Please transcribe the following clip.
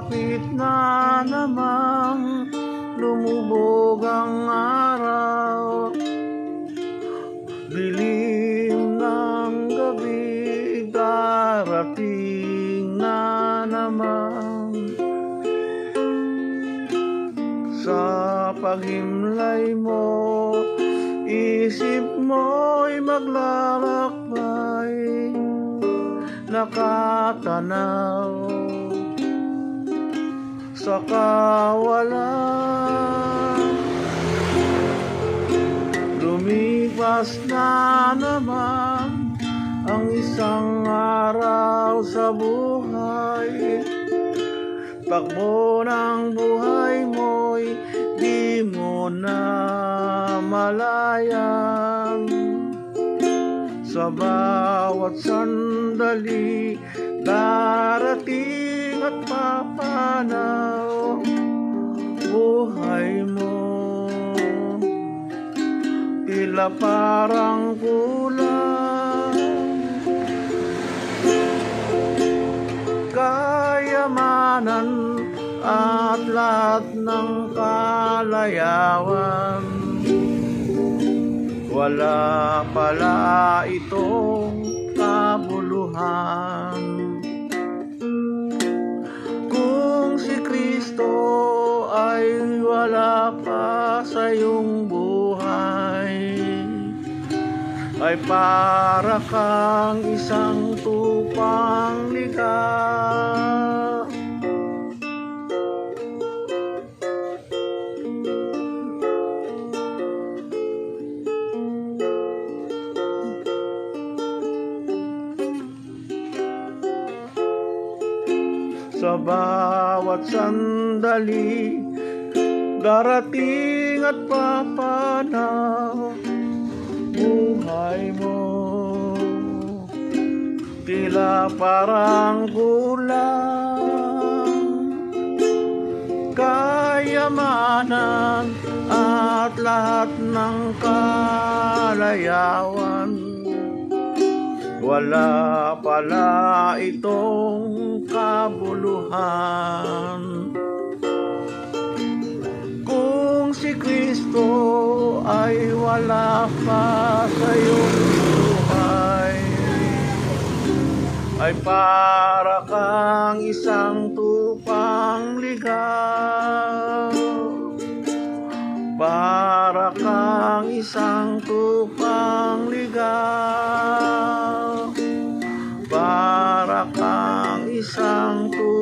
Malapit na namang lumubog ang araw. Dilim ng gabi darating na naman Sa paghimlay mo Isip mo'y maglalakbay. Nakatanaw sa kawalan Lumipas na naman ang isang araw sa buhay. Takbo ng buhay mo'y di mo na malayan Sa bawat sandali darating at papanaw buhay mo. Tila parang kulang. Kayamanan at lahat ng kalayawan. Wala pala itong kabuluhan sa iyong buhay ay para kang isang tupang ligaw sa bawat sandali darating at papanaw buhay mo. Tila parang kulang kayamanan at lahat ng kalayawan. Wala pala itong kabuluhan Kristo ay wala pa sa iyong buhay. Ay para kang isang tupang ligaw. Para kang isang tupang ligaw. Para kang isang tupang